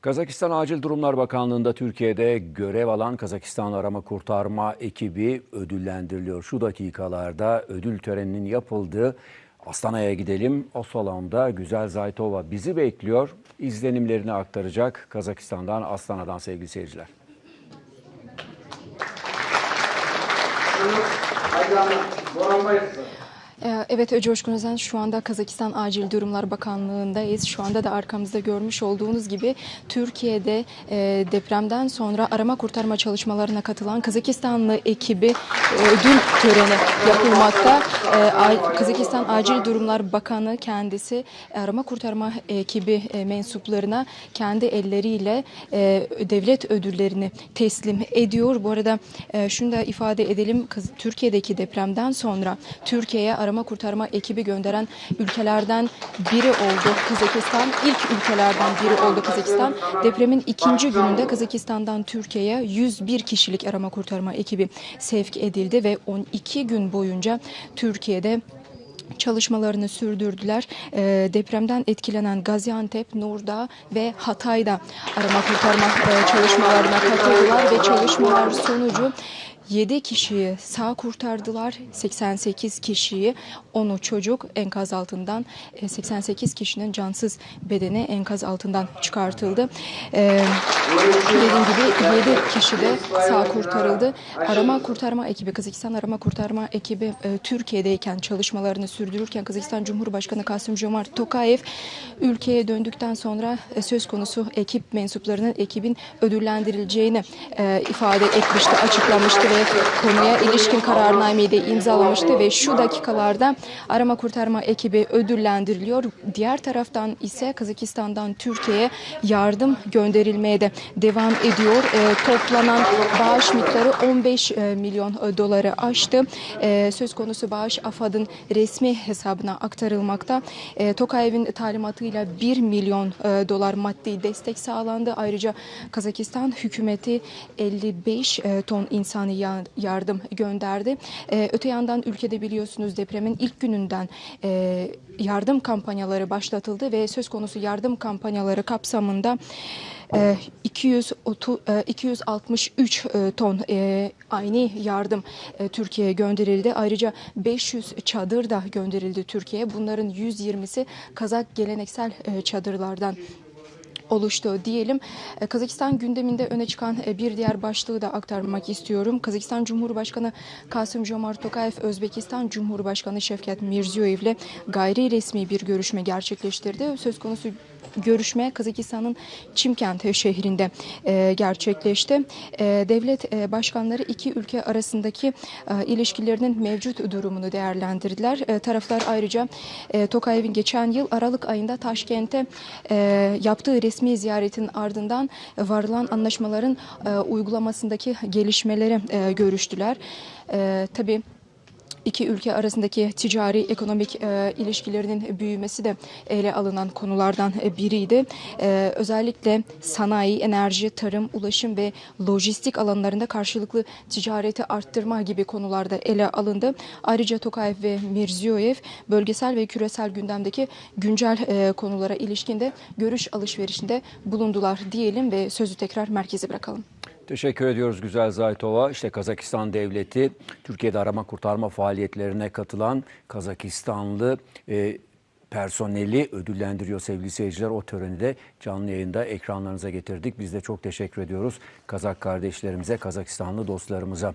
Kazakistan Acil Durumlar Bakanlığı'nda Türkiye'de görev alan Kazakistan Arama Kurtarma ekibi ödüllendiriliyor. Şu dakikalarda ödül töreninin yapıldığı Astana'ya gidelim. O salonda Güzel Zaytova bizi bekliyor. İzlenimlerini aktaracak Kazakistan'dan, Astana'dan sevgili seyirciler. Ee, Evet Coşkun Özen şu anda Kazakistan Acil Durumlar Bakanlığı'ndayız. Şu anda da arkamızda görmüş olduğunuz gibi Türkiye'de e, depremden sonra arama kurtarma çalışmalarına katılan Kazakistanlı ekibi e, ödül töreni yapılmakta. E, Kazakistan Acil Durumlar Bakanı kendisi arama kurtarma ekibi mensuplarına kendi elleriyle devlet ödüllerini teslim ediyor. Bu arada şunu da ifade edelim. Türkiye'deki depremden sonra Türkiye'ye arama kurtarma ekibi gönderen ülkelerden biri oldu Kazakistan. İlk ülkelerden biri oldu Kazakistan. Depremin ikinci gününde Kazakistan'dan Türkiye'ye 101 kişilik arama kurtarma ekibi sevk edildi ve 12 gün boyunca Türkiye'de çalışmalarını sürdürdüler. Ee, depremden etkilenen Gaziantep, Nurdağ ve Hatay'da arama kurtarma e, çalışmalarına katıldılar ve çalışmalar sonucu 7 kişiyi sağ kurtardılar. 88 kişiyi, onu çocuk enkaz altından, e, 88 kişinin cansız bedeni enkaz altından çıkartıldı. Ee, dediğim gibi 7 kişi de sağ kurtarıldı. Arama kurtarma ekibi, Kazakistan arama kurtarma ekibi e, Türkiye'deyken çalışmalarını sürdürürken Kazakistan Cumhurbaşkanı Kasım Jomart Tokayev ülkeye döndükten sonra e, söz konusu ekip mensuplarının ekibin ödüllendirileceğini e, ifade etmişti, açıklamıştı ve konuya ilişkin kararnameyi de imzalamıştı ve şu dakikalarda arama kurtarma ekibi ödüllendiriliyor. Diğer taraftan ise Kazakistan'dan Türkiye'ye yardım gönderilmeye de devam ediyor. E, toplanan bağış miktarı 15 e, milyon e, doları aştı. E, söz konusu bağış AFAD'ın resmi hesabına aktarılmakta. E, Tokayev'in talimatıyla 1 milyon e, dolar maddi destek sağlandı. Ayrıca Kazakistan hükümeti 55 e, ton insani ya- yardım gönderdi. E, öte yandan ülkede biliyorsunuz depremin ilk gününden e, yardım kampanyaları başlatıldı ve söz konusu yardım kampanyaları kapsamında e, 230, e, 263 e, ton e, aynı yardım Türkiye'ye gönderildi. Ayrıca 500 çadır da gönderildi Türkiye'ye. Bunların 120'si Kazak geleneksel çadırlardan oluştu diyelim. E, Kazakistan gündeminde öne çıkan e, bir diğer başlığı da aktarmak istiyorum. Kazakistan Cumhurbaşkanı Kasım Jomart Tokayev, Özbekistan Cumhurbaşkanı Şevket Mirziyoyev ile gayri resmi bir görüşme gerçekleştirdi. Söz konusu görüşme Kazakistan'ın Çimkent şehrinde e, gerçekleşti. E, devlet e, başkanları iki ülke arasındaki e, ilişkilerinin mevcut durumunu değerlendirdiler. E, taraflar ayrıca e, Tokayev'in geçen yıl Aralık ayında Taşkent'e e, yaptığı resmi ziyaretin ardından varılan anlaşmaların e, uygulamasındaki gelişmeleri e, görüştüler. E, tabii İki ülke arasındaki ticari ekonomik e, ilişkilerinin büyümesi de ele alınan konulardan e, biriydi. E, özellikle sanayi, enerji, tarım, ulaşım ve lojistik alanlarında karşılıklı ticareti arttırma gibi konularda ele alındı. Ayrıca Tokayev ve Mirziyoyev bölgesel ve küresel gündemdeki güncel e, konulara ilişkin de görüş alışverişinde bulundular diyelim ve sözü tekrar merkeze bırakalım. Teşekkür ediyoruz Güzel Zaytova. İşte Kazakistan devleti Türkiye'de arama kurtarma faaliyetlerine katılan Kazakistanlı e, personeli ödüllendiriyor sevgili seyirciler. O töreni de canlı yayında ekranlarınıza getirdik. Biz de çok teşekkür ediyoruz Kazak kardeşlerimize, Kazakistanlı dostlarımıza.